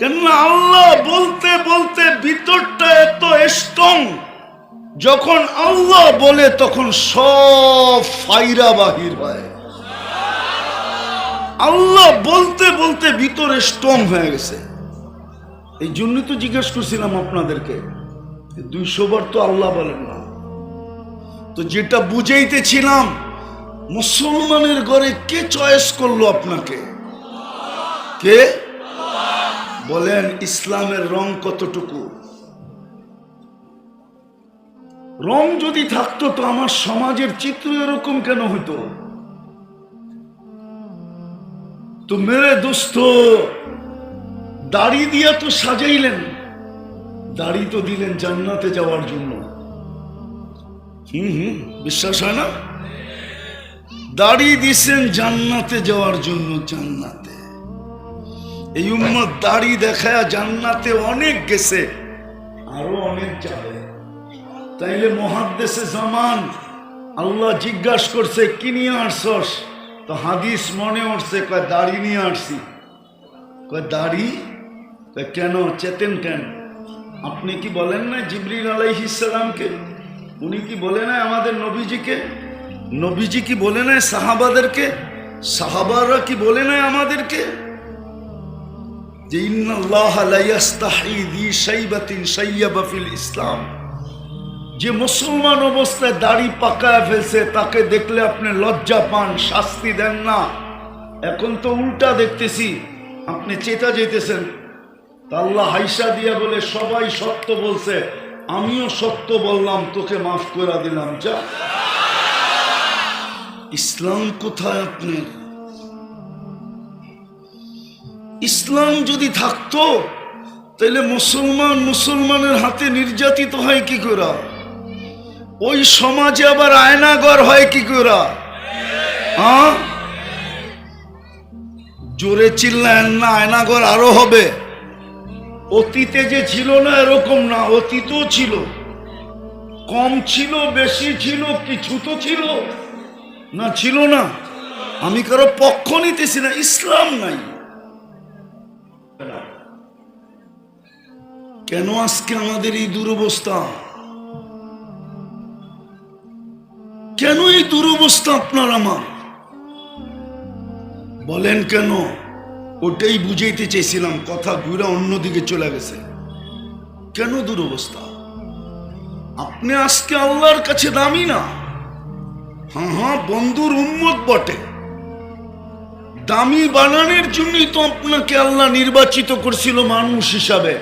কেননা আল্লাহ বলতে বলতে ভিতরটা এত স্ট্রং যখন আল্লাহ বলে, তখন সব ফাইরা বাহির হয়। আল্লাহ বলতে বলতে ভিতরে স্ট্রং হয়ে গেছে। এই জন্যই তো জিজ্ঞেস করছিলাম আপনাদেরকে দুইশো বার তো আল্লাহ বলেন না। তো যেটা বুঝাইতেছিলাম, মুসলমানের ঘরে কে চয়েস করল আপনাকে? কে? বলেন, ইসলামের রং কতটুকু? রং যদি থাকতো তো আমার সমাজের চিত্র এরকম কেন হইতো? তো মেরে দোস্ত, দাড়ি দিয়া তো সাজাইলেন। দাড়ি তো দিলেন জান্নাতে যাওয়ার জন্য। হুম হুম, বিশ্বাস হয় না? দাড়ি দিছেন জান্নাতে যাওয়ার জন্য জান্নাতে। এই উম্মত দাড়ি দেখায় জান্নাতে অনেক গেছে, আরও অনেক যাবে। তাইলে মহাদ্দেশে জামান, আল্লাহ জিজ্ঞাসা করছে, কি নিয়ে আসছস? তো হাদিস মনে উঠছে, কয় দাড়ি নিয়ে আসছি। কয়, দাড়ি? কেন? চেতেন কেন? আপনি কি বলেন না জিবরিল আলাইহিসালামকে উনি কি বলে না আমাদের নবীজিকে? নবীজি কি বলে না সাহাবাদেরকে? সাহাবারা কি বলে না আমাদেরকে? যে ইসলাম। যে মুসলমান অবস্থায় দাড়ি পাকায় ফেলছে, তাকে দেখলে আপনি লজ্জা পান, শাস্তি দেন না। এখন তো উল্টা দেখতেছি, আপনি চেতা যেতেছেন। আল্লাহ হাইসা দিয়া বলে, সবাই সত্য বলছে, আমিও সত্য বললাম, তোকে মাফ করে দিলাম, যা। ইসলাম কোথায় আপনার? ইসলাম যদি থাকতো তাহলে মুসলমান মুসলমানের হাতে নির্যাতিত হয় কি করে? ওই সমাজে আবার আয়নাগর হয় কি করে? হ্যাঁ? জোরে চিল্লায়েন না, আয়নাগর আরও হবে। অতীতে যে ছিল না এরকম না, অতীতও ছিল। কম ছিল, বেশি ছিল, কিছু তো ছিল। না ছিল না। আমি কারও পক্ষ নিতেছি না, ইসলাম নাই। কেন আজকে আমাদের এই দুরবস্থা? কেন এই দুরবস্থা আপনার আমার? বলেন কেন? ওটাই বুঝাইতে চেয়েছিলাম, কথা ঘুরে অন্যদিকে চলে গেছে। কেন দুরবস্থা? আপনি আজকে আল্লাহর কাছে দামি না? হ্যাঁ হ্যাঁ বন্ধুর উন্মত বটে। দামি বানানোর জন্যই তো আপনাকে আল্লাহ নির্বাচিত করছিল মানুষ হিসাবে।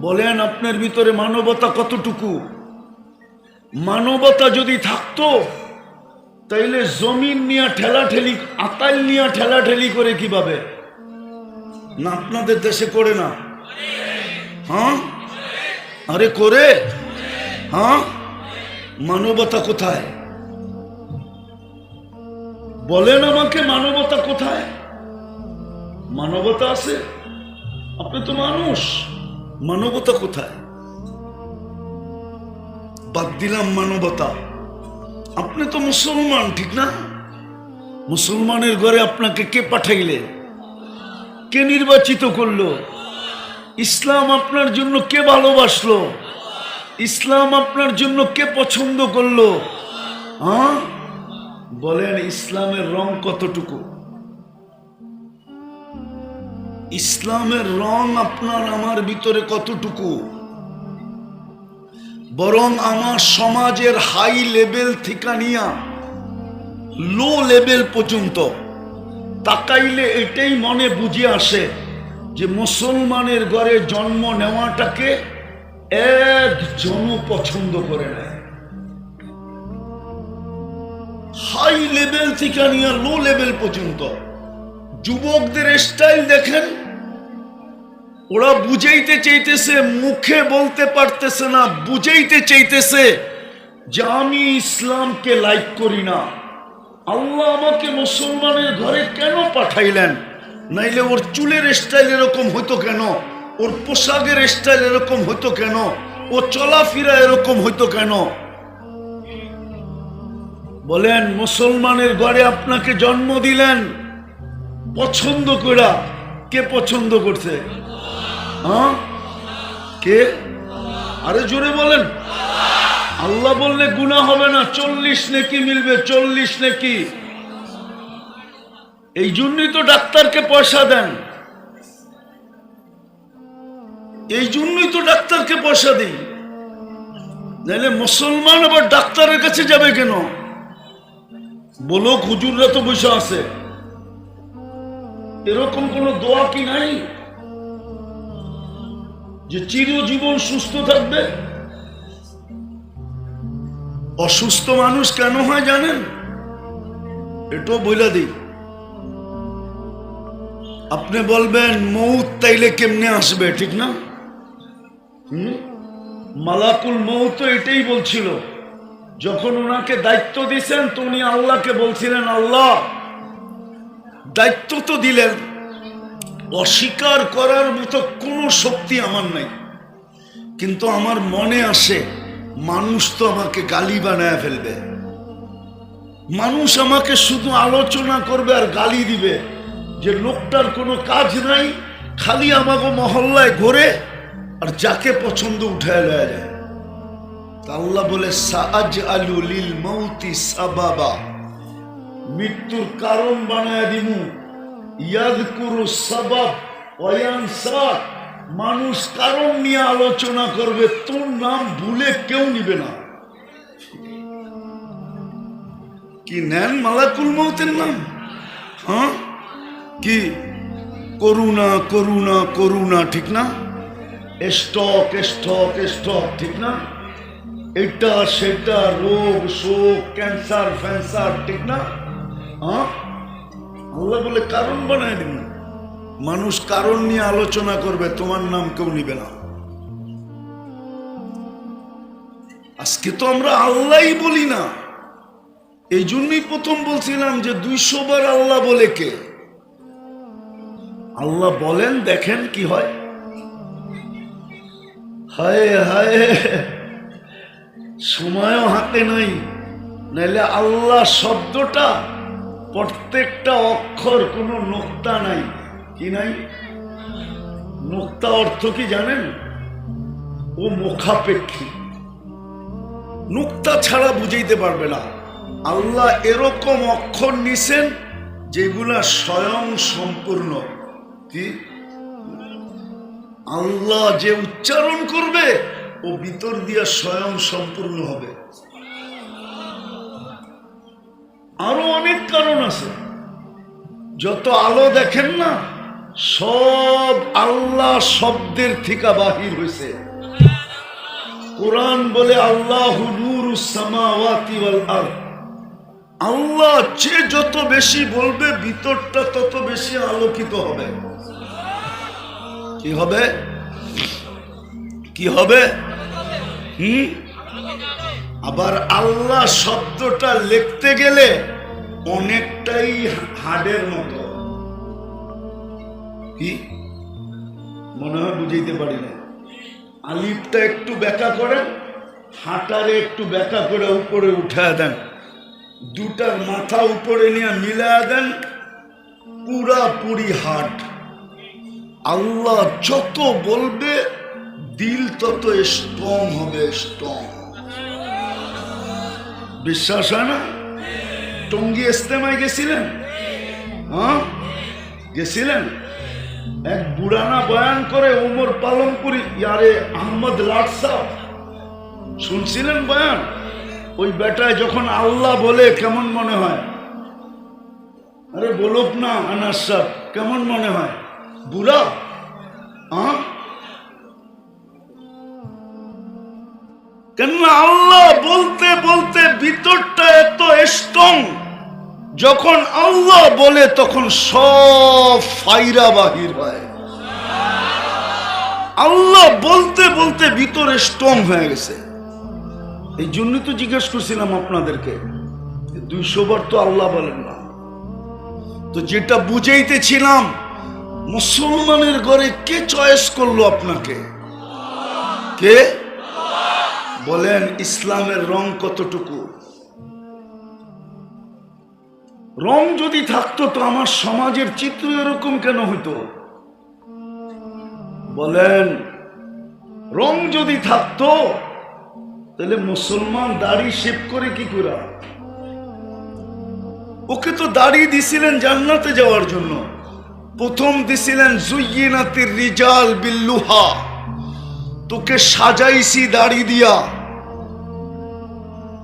বলেন আপনার ভিতরে মানবতা কতটুকু? মানবতা যদি থাকতো, তাইলে জমিন নিয়ে ঠেলাঠেলি, আতাল নিয়ে ঠেলাঠেলি করে কীভাবে? না আপনাদের দেশে করে না। হ্যাঁ? আরে করে? হ্যাঁ? মানবতা কোথায়? বলেন আমাকে মানবতা কোথায়? মানবতা আছে? আপনি তো মানুষ। মানবতা কোথায়? বাদ দিলাম মানবতা। আপনি তো মুসলমান, ঠিক না? মুসলমানের ঘরে আপনাকে কে পাঠাইলে? কে নির্বাচিত করল? ইসলাম আপনার জন্য কে ভালোবাসলো? ইসলাম আপনার জন্য কে পছন্দ করল? হ্যাঁ বলেন ইসলামের রং কতটুকু? ইসলামের রং আপনার আমার ভিতরে কতটুকু? বরং আমার সমাজের হাই লেভেল থেকে নিয়া লো লেভেল পর্যন্ত। তাকাইলে এটাই মনে বুঝে আসে যে মুসলমানের ঘরে জন্ম নেওয়াটাকে একজন পছন্দ করে নেয় হাই লেভেল থেকে লো লেভেল পর্যন্ত। যুবকদের স্টাইল দেখেন। ওরা বুঝাইতে চাইতেছে, মুখে বলতে পারতেছে না, বুঝাইতে চাইতেছে যে আমি ইসলামকে লাইক করি না। আল্লাহ আমাকে মুসলমানের ঘরে কেন পাঠাইলেন? নাইলে ওর চুলের স্টাইল এরকম হইতো কেন? ওর পোশাকের স্টাইল এরকম হইতো কেন? ও চলাফেরা এরকম হইতো কেন? বলেন, মুসলমানের ঘরে আপনাকে জন্ম দিলেন? পছন্দ করা কে পছন্দ করছে? হ্যাঁ? কে? আরে জোরে বলেন। আল্লাহ বললে গুণা হবে না, চল্লিশ নেকি মিলবে, চল্লিশ নেকি। এই জন্যই তো ডাক্তারকে পয়সা দেন। এই জন্যই তো ডাক্তারকে পয়সা দিই। নাহলে মুসলমান আবার ডাক্তারের কাছে যাবে কেন? বলো হুজুররা তো বসে আছে। এরকম কোন দোয়া কি নাই? যে চিরজীবন সুস্থ থাকবে? অসুস্থ মানুষ কেন হয় জানেন? এটাও বইলা দিই। আপনি বলবেন মৌত তাইলে কেমনে আসবে, ঠিক না? হুম? মালাকুল মৌত এটাই বলছিল। যখন ওনাকে দায়িত্ব দিয়েছেন, তো উনি আল্লাহকে বলছিলেন, আল্লাহ দায়িত্ব তো দিলেন। অস্বীকার করার মতো কোনো শক্তি আমার নাই। কিন্তু আমার মনে আসে, মানুষ তো আমাকে গালি বানায় ফেলবে। মানুষ আমাকে শুধু আলোচনা করবে আর গালি দিবে। যে লোকটার কোনো কাজ নাই, খালি আমাকে মহল্লায় ঘোরে আর যাকে পছন্দ উঠায় লয়া যায়। তা আল্লাহ বলে সাজ আলু লিল মৌতি সাবাবা। মৃত্যুর কারণ বানায় দিমু। ইয়াদ করু সাবাব। মানুষ কারণ নিয়ে আলোচনা করবে, তোর নাম ভুলে কেউ নিবে না। কি নেন মালাকুল মৌতের নাম? হ্যাঁ? কি? করুণা করুণা করুণা, ঠিক না? স্টক স্টক স্টক, ঠিক না? এটা, সেটা, রোগ, শোক, ক্যান্সার, ফ্যান্সার, ঠিক না? হ্যাঁ? আল্লাহ বলে কারণ বানায় দিন মানুষ কারণ নিয়ে আলোচনা করবে, তোমার নাম কেউ নিবে না। আজকে তো আমরা আল্লাহই বলি না। এই জন্যই প্রথম বলছিলাম যে দুইশো বার আল্লাহ বলে কে? আল্লাহ বলেন, দেখেন কি হয়। হায় হায়, সময়ও হাতে নাই, নাইলে আল্লাহ শব্দটা প্রত্যেকটা অক্ষর কোনো নোক্তা নাই। কি নাই? নোক্তা অর্থ কি জানেন? ও মুখাপেক্ষী। নুক্তা ছাড়া বুঝাইতে পারবে না। আল্লাহ এরকম অক্ষর নিছেন যেগুলা স্বয়ং সম্পূর্ণ। কি? আল্লাহ যে উচ্চারণ করবে, ও ভিতর দিয়া স্বয়ং সম্পূর্ণ হবে। আরও অনেক কারণ আছে। যত আলো দেখেন না, সব আল্লাহ শব্দের থেকে বাহির হয়েছে কোরআন বলে, আল্লাহ আল্লাহ যে যত বেশি বলবে, ভিতরটা তত বেশি আলোকিত হবে। কি হবে? কি হবে? হুম? আবার আল্লাহ শব্দটা লিখতে গেলে অনেকটাই হাড়ের মতো। কি? মনে হয় বুঝাইতে পারি না আলিফটা একটু ব্যাকা করেন, হাঁটারে একটু ব্যাকা করে উপরে উঠায় দেন। দুটার মাথা উপরে নিয়ে মিলায় দেন পুরাপুরি হাট। আল্লাহ যত বলবে, দিল তত স্ট্রং হবে স্ট্রং বিশ্বাস হয় না? টঙ্গি ইস্তেমায় গেছিলেন? হ্যাঁ? গেছিলেন? এক বুড়ানা বয়ান করে ওমর পালনপুরি ইয়ারে আহমদ লাটসা শুনছিলেন বয়ান? ওই বেটায় যখন আল্লাহ বলে, কেমন মনে হয়? আরে বলুক না আনার সাহ কেমন মনে হয়? বুড়া? হ্যাঁ? কেননা আল্লাহ বলতে বলতে ভিতরটা এত স্ট্রং যখন আল্লাহ বলে তখন সব ফাইরা বাহির হয়। আল্লাহ বলতে বলতে ভিতরে স্ট্রং হয়ে গেছে। এই জন্য তো জিজ্ঞেস করছিলাম আপনাদেরকে দুইশো বার তো আল্লাহ বলেন না। তো যেটা বুঝাইতেছিলাম, মুসলমানের ঘরে কে চয়েস করল আপনাকে? কে? বলেন, ইসলামের রং কতটুকু? রং যদি থাকতো তো আমার সমাজের চিত্র এরকম কেন হইতো? বলেন, রং যদি থাকতো, তাহলে মুসলমান দাড়ি শেভ করে কি করা ওকে তো দাড়ি দিছিলেন জান্নাতে যাওয়ার জন্য। প্রথম দিছিলেন জুইনাতির রিজাল বিল্লুহা তোকে সাজাইছি দাড়ি দিয়া।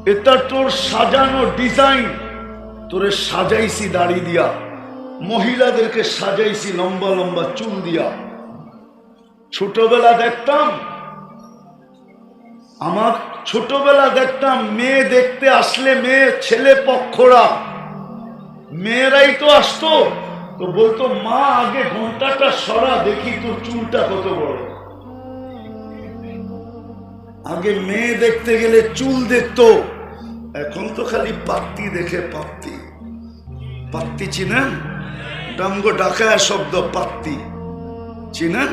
এটা তোর সাজানো ডিজাইন তোরে সাজাইছি দাড়ি দিয়া। মহিলাদেরকে সাজাইছি লম্বা লম্বা চুল দিয়া। ছোটবেলা দেখতাম, আমার ছোটবেলা দেখতাম, মেয়ে দেখতে আসলে মেয়ে, ছেলে পক্ষরা। মেয়েরাই তো আসতো। তো বলতো, মা, আগে ঘন্টাটা সরা, দেখি তোর চুলটা কত বড়। আগে মেয়ে দেখতে গেলে চুল দেখতো, এখন তো খালি পাত্তি দেখে পাত্তি। পাত্তি চিনেন? ডামগো ডাকায় শব্দ পাত্তি। চিনেন?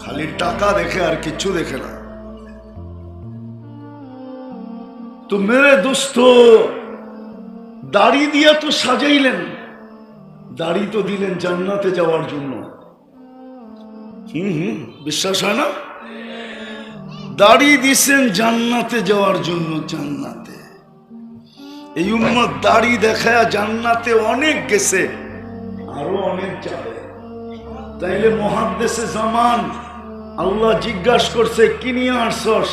খালি টাকা দেখে আর কিছু দেখে না। তো মেরে দোস্ত দাড়ি দিয়া তো সাজাইলেন। দাড়ি তো দিলেন জান্নাতে যাওয়ার জন্য। হুম হুম, বিশ্বাস হয় না? দাড়ি দিছেন জান্নাতে যাওয়ার জন্য জান্নাতে। এই উম্মত দাড়ি দেখায় জান্নাতে অনেক গেছে, আরও অনেক যাবে। তাইলে মহাদ্দেশে জামান, আল্লাহ জিজ্ঞাসা করছে, কি নিয়ে আসছস?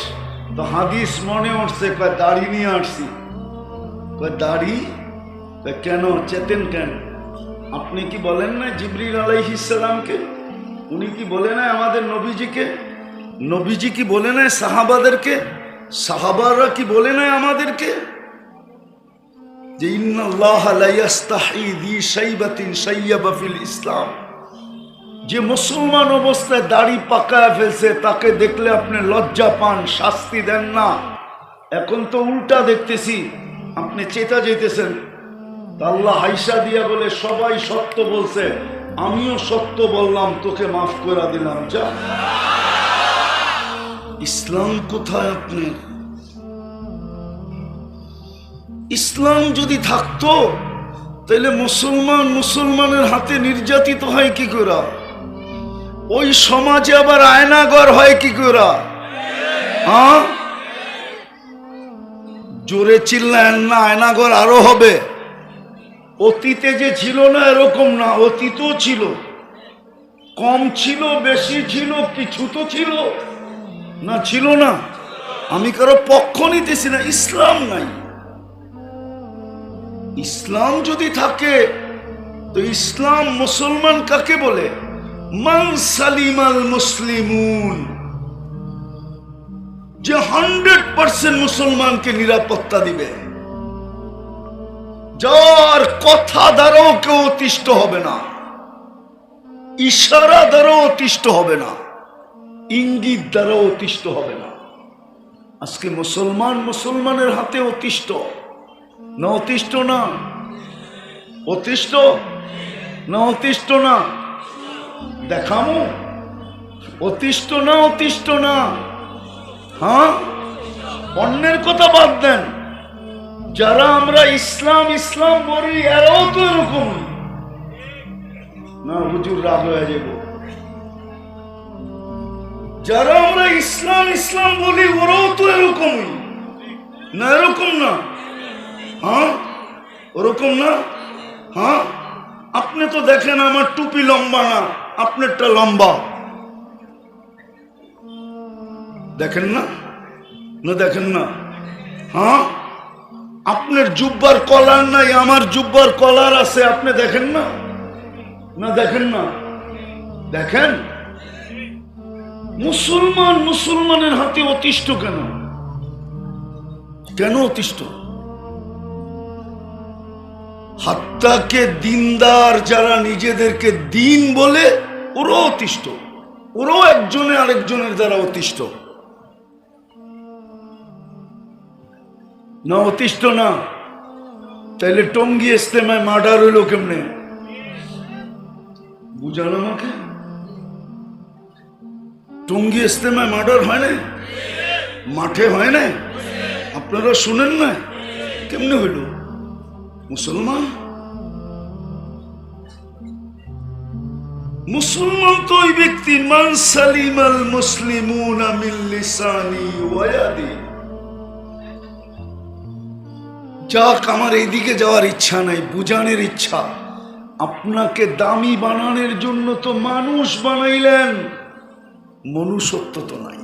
তো হাদিস মনে উঠছে, কয়, দাড়ি নিয়ে আসছি। কয়, দাড়ি? কেন? চেতেন কেন? আপনি কি বলেন না জিবরিল আলাইহিসালামকে উনি কি বলে না আমাদের নবীজিকে? নবীজি কি বলে না সাহাবাদেরকে? সাহাবারা কি বলে না আমাদেরকে? যে ইসলাম। যে মুসলমান অবস্থায় দাড়ি পাকায় ফেলছে, তাকে দেখলে আপনি লজ্জা পান, শাস্তি দেন না। এখন তো উল্টা দেখতেছি, আপনি চেতা যেতেছেন। তা আল্লাহ হাইসা দিয়া বলে, সবাই সত্য বলছে, আমিও সত্য বললাম, তোকে মাফ করে দিলাম, যা। ইসলাম কোথায় আপনি ইসলাম যদি থাকতো, তাহলে মুসলমান মুসলমানের হাতে নির্যাতিত হয় কি করে? ওই সমাজে আবার আয়নাগর হয় কি করে? হ্যাঁ? জোরে চিল্লায়েন না, আয়নাগর আরও হবে। অতীতে যে ছিল না এরকম না, অতীতও ছিল। কম ছিল, বেশি ছিল, কিছু তো ছিল। না, ছিল না। আমি কারও পক্ষ নিতেছি না, ইসলাম নাই। ইসলাম যদি থাকে, তো ইসলাম মুসলমান কাকে বলে? মান সালিমাল মুসলিমুন। যে হান্ড্রেড পার্সেন্ট মুসলমানকে নিরাপত্তা দিবে। যার কথা দ্বারাও কেউ অতিষ্ঠ হবে না। ইশারা দ্বারাও অতিষ্ঠ হবে না। ইঙ্গিত দ্বারাও অতিষ্ঠ হবে না। আজকে মুসলমান মুসলমানের হাতে অতিষ্ঠ। না অতিষ্ঠ না। অতিষ্ঠ? না অতিষ্ঠ না। দেখামো? অতিষ্ঠ না অতিষ্ঠ না। হ্যাঁ? অন্যের কথা বাদ দেন। যারা আমরা ইসলাম ইসলাম বলি, এরাও তো এরকম না, হুজুর রাগ হয়ে যাব যারা আমরা ইসলাম ইসলাম বলি, ওরাও তো এরকমই। না, এরকম না। হ্যাঁ? ওরকম না? হ্যাঁ? আপনি তো দেখেন আমার টুপি লম্বা না, আপনারটা লম্বা। দেখেন না? না, দেখেন না। হ্যাঁ? আপনার জুব্বার কলার নাই, আমার জুব্বার কলার আছে, আপনি দেখেন না? না, দেখেন না। দেখেন? মুসলমান মুসলমানের হাতে অতিষ্ঠ কেন? কেন অতিষ্ঠ? হাত্তাকে দিনদার যারা নিজেদেরকে দিন বলে, ওরাও অতিষ্ঠ। ওরাও একজনে আরেকজনের দ্বারা অতিষ্ঠ। না অতিষ্ঠ না। তাইলে টঙ্গি ইস্তেমায় মার্ডার হইল কেমনে? বুঝানো আমাকে? টঙ্গি ইস্তেমায় মার্ডার হয় না মাঠে হয় না আপনারা শুনেন না? কেমনে হইল? মুসলমান? মুসলমান তো ওই ব্যক্তি, মান ওয়াদি যাক, আমার এইদিকে যাওয়ার ইচ্ছা নাই, বুঝানোর ইচ্ছা। আপনাকে দামি বানানোর জন্য তো মানুষ বানাইলেন। মনুষ্যত্ব তো নাই